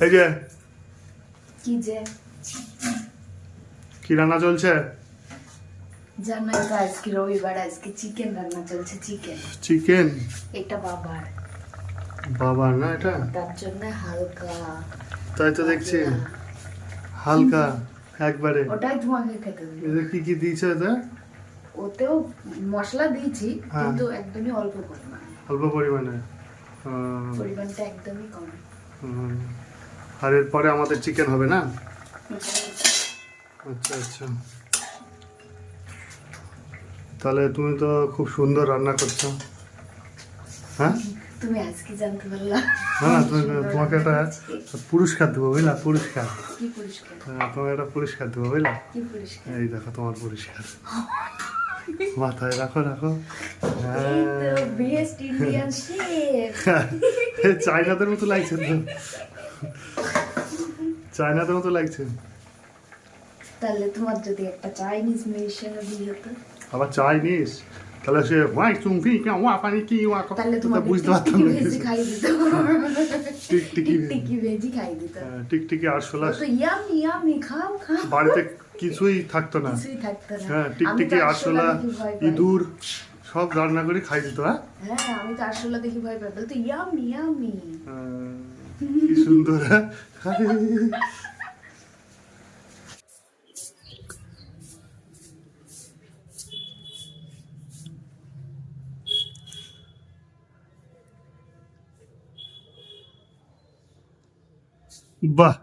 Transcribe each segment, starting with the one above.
এই যে কি যে? কি রান্না চলছে? জামাই তো আজকে রবিবার আজকে চিকেন রান্না চলছে চিকেন চিকেন এটা বাবার। বাবার না এটা? তার জন্য হালকা। তাই তো দেখছি। হালকা। একবারে। ওটাই তোমাকে খেতে দেবো এদের কি কি দিয়েছে এতে ওতেও মশলা দিয়েছি হ্যাঁ। কিন্তু একদমই অল্প পরিমাণ। অল্প পরিমাণে। পরিমাণটা একদমই কম। হুম। আর এরপরে আমাদের চিকেন হবে না? আচ্ছা আচ্ছা। তাহলে তুমি তো খুব সুন্দর রান্না করছ। হ্যাঁ? তুমি আজকে জানতে পারলা। না না তুমি তোমাকে একটা পুরস্কার দেবো বুঝলা? পুরস্কার। হ্যাঁ, তোমাকে একটা পুরস্কার দেবো বুঝলা? এই দেখো তোমার পুরস্কার। মাথায় রাখো রাখো। হ্যাঁ। চায়নাদের মতো লাগছে তো। চায়নাদের মতো লাগছে। তাহলে তোমার যদি একটা চাইনিজ মেডিসিন দিয়ে হতো আবার চাইনিজ তাহলে সে ওয়াই চুমফি কে ওয়া পানি কি ওয়া তাহলে তোমার বুঝতে পারতাম না। ভেজি খাই দিত। টিকটিকি টিকি ভেজি। খাই দিত। হ্যাঁ, টিকটিকি আরশোলা তো ইয়ামি ইয়ামি খাও খাও। বাড়িতে কিছুই থাকতো না। কিছুই থাকতো না। হ্যাঁ আমি টিকটিকি তো আরশোলা। ইঁদুর সব রান্না করে খাই দিত হ্যাঁ? হ্যাঁ আমি তো আরশোলা দেখি ভয় পাই। বলতো ইয়ামি ইয়ামি হ্যাঁ, কি সুন্দর হ্যাঁ? বাহ।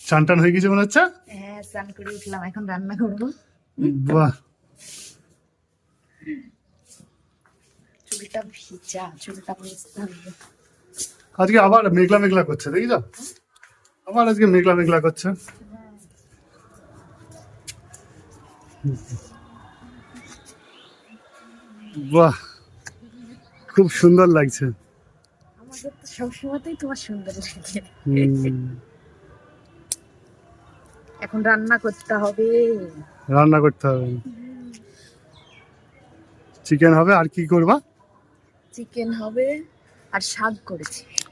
চান টান হয়ে গেছে মনে হচ্ছে? হ্যাঁ স্নান করে উঠলাম এখন রান্না করব। বাহ। চুলটা ভিজা চুলটা হবে আজকে আবার মেঘলা মেঘলা করছে দেখি তো আবার আজকে মেঘলা মেঘলা করছে। বাহ খুব সুন্দর লাগছে। তোমার সুন্দর লাগে। এখন রান্না করতে হবে। রান্না করতে হবে। চিকেন হবে আর কি করবা? চিকেন হবে আর শাক করেছি।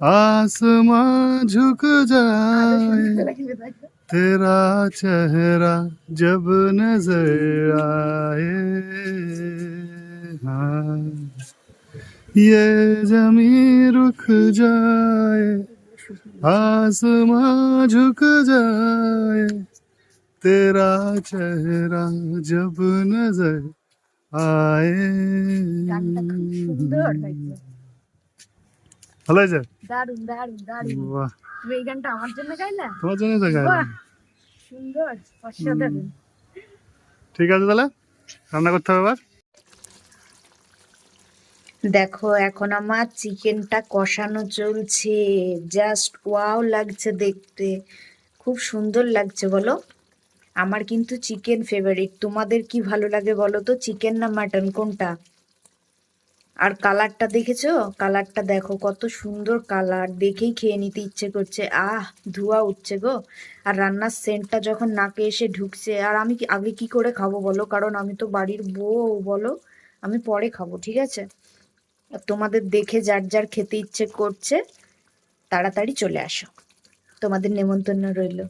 आसमां झुक जाए तेरा चेहरा जब नज़र आए। हाँ ये जमी रुक जाए आसमां झुक जाए तेरा चेहरा जब नज़र आए। ভালো হয়েছে? দারুণ দারুণ দারুণ বাহ। তুমি এই গানটা আমার জন্য গাইলা? তোমার জন্য তো গাইলাম। সুন্দর অসাধারণ। ঠিক আছে তাহলে রান্না করতে হবে এবার দেখো এখন আমার চিকেনটা কষানো চলছে। জাস্ট ওয়াও লাগছে দেখতে। খুব সুন্দর লাগছে বলো। আমার কিন্তু চিকেন ফেভারিট তোমাদের কি ভালো লাগে বলো তো? চিকেন না মাটন? কোনটা? আর কালারটা দেখেছ? কালারটা দেখো, কত সুন্দর কালার। দেখেই খেয়ে নিতে ইচ্ছে করছে। আহ, ধোঁয়া উঠছে গো। আর রান্নার সেন্টটা যখন নাকে এসে ঢুকছে, আর আমি আগে কি করে খাব বলো? কারণ আমি তো বাড়ির বউ, বলো? আমি পরে খাব, ঠিক আছে? আর তোমাদের দেখে যার যার খেতে ইচ্ছে করছে, তাড়াতাড়ি চলে আসো। তোমাদের নেমন্তন্ন রইল।